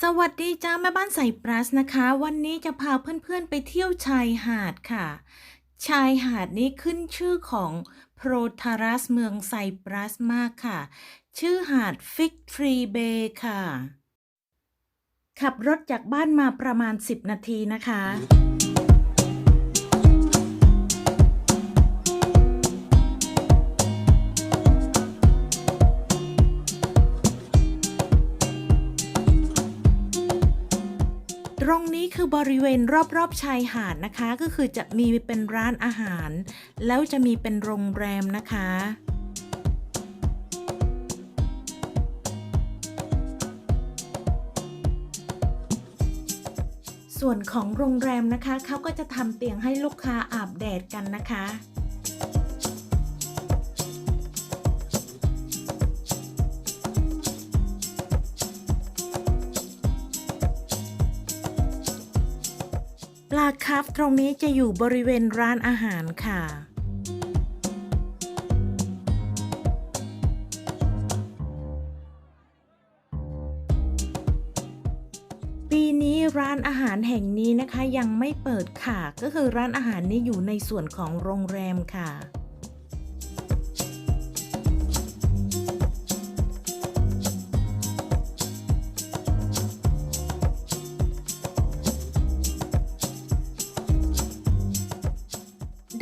สวัสดีจ้าแม่บ้านใส่ปลัสนะคะ วันนี้จะพาเพื่อนๆไปเที่ยวชายหาดค่ะ ชายหาดนี้ขึ้นชื่อของโพรทารัสเมืองไซปรัสมากค่ะ ชื่อหาดฟิกทรีเบย์ค่ะ ขับรถจากบ้านมาประมาณ 10 นาทีนะคะ ตรงนี้คือบริเวณรอบๆชายหาดนะคะ ก็คือจะมีเป็นร้านอาหาร แล้วจะมีเป็นโรงแรมนะคะส่วนของโรงแรมนะคะเขาก็จะทำเตียงให้ลูกค้าอาบแดดกันนะคะ ลาคาร์ฟตรงนี้จะอยู่บริเวณร้านอาหารค่ะ ปีนี้ร้านอาหารแห่งนี้นะคะยังไม่เปิดค่ะ ก็คือร้านอาหารนี้อยู่ในส่วนของโรงแรมค่ะ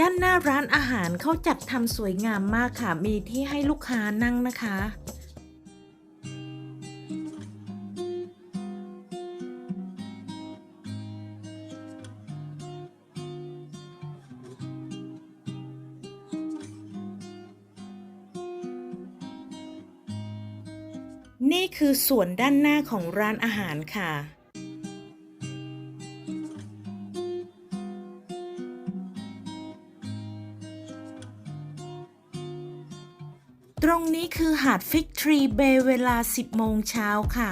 ด้านหน้าร้านอาหารเขาจัดทำสวยงามมากค่ะ มีที่ให้ลูกค้านั่งนะคะ นี่คือส่วนด้านหน้าของร้านอาหารค่ะ ตรงนี้คือหาดฟิกทรีเบย์เวลา 10 โมงเช้าค่ะ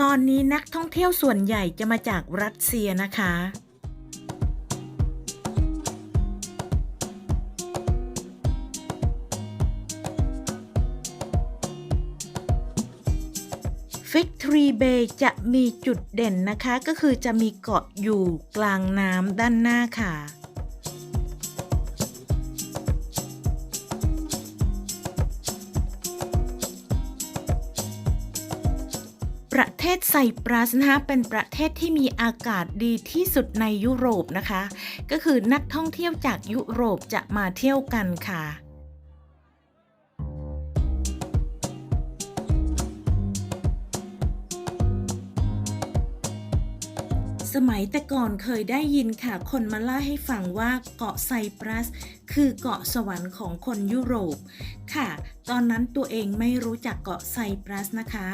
ตอนนี้นักท่องเที่ยวส่วนใหญ่จะมาจากรัสเซียนะคะ ฟิกทรีเบย์จะมีจุดเด่นนะคะ ก็คือจะมีเกาะอยู่กลางน้ำด้านหน้าค่ะประเทศไซปรัสนะคะเป็นประเทศที่มีอากาศดีที่สุดในยุโรปนะคะ ก็คือนักท่องเที่ยวจากยุโรปจะมาเที่ยวกันค่ะ สมัยแต่ก่อนเคยได้ยินค่ะ คนมาเล่าให้ฟังว่าเกาะไซปรัส คือเกาะสวรรค์ของคนยุโรป ค่ะ ตอนนั้นตัวเองไม่รู้จักเกาะไซปรัสนะคะ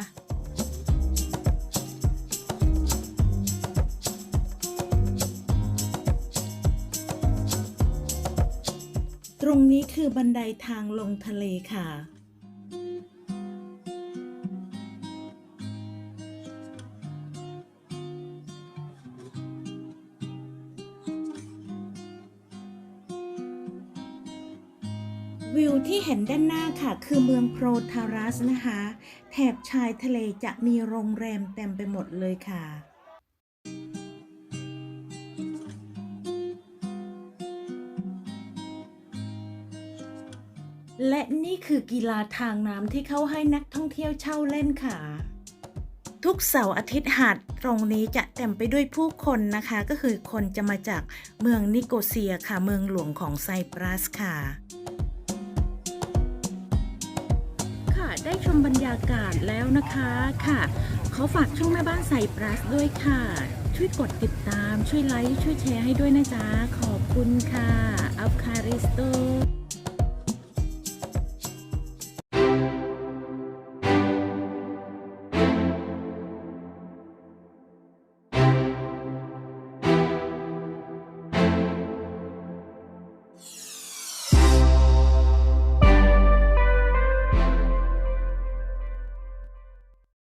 ตรงนี้คือบันไดทางลงทะเลค่ะ วิวที่เห็นด้านหน้าค่ะ คือเมืองโพรทารัสนะคะ แถบชายทะเลจะมีโรงแรมเต็มไปหมดเลยค่ะและนี่คือกีฬาทางน้ำที่เขาให้นักท่องเที่ยวเช่าเล่นค่ะ ทุกเสาร์อาทิตย์หาดตรงนี้จะเต็มไปด้วยผู้คนนะคะ ก็คือคนจะมาจากเมืองนิโกเซียค่ะ เมืองหลวงของไซปรัสค่ะค่ะ ได้ชมบรรยากาศแล้วนะคะค่ะขอฝากช่องแม่บ้านใส่ปลัสด้วยค่ะ ช่วยกดติดตามช่วยไลค์ช่วยแชร์ให้ด้วยนะจ๊ะ ขอบคุณค่ะอัฟคาริสโต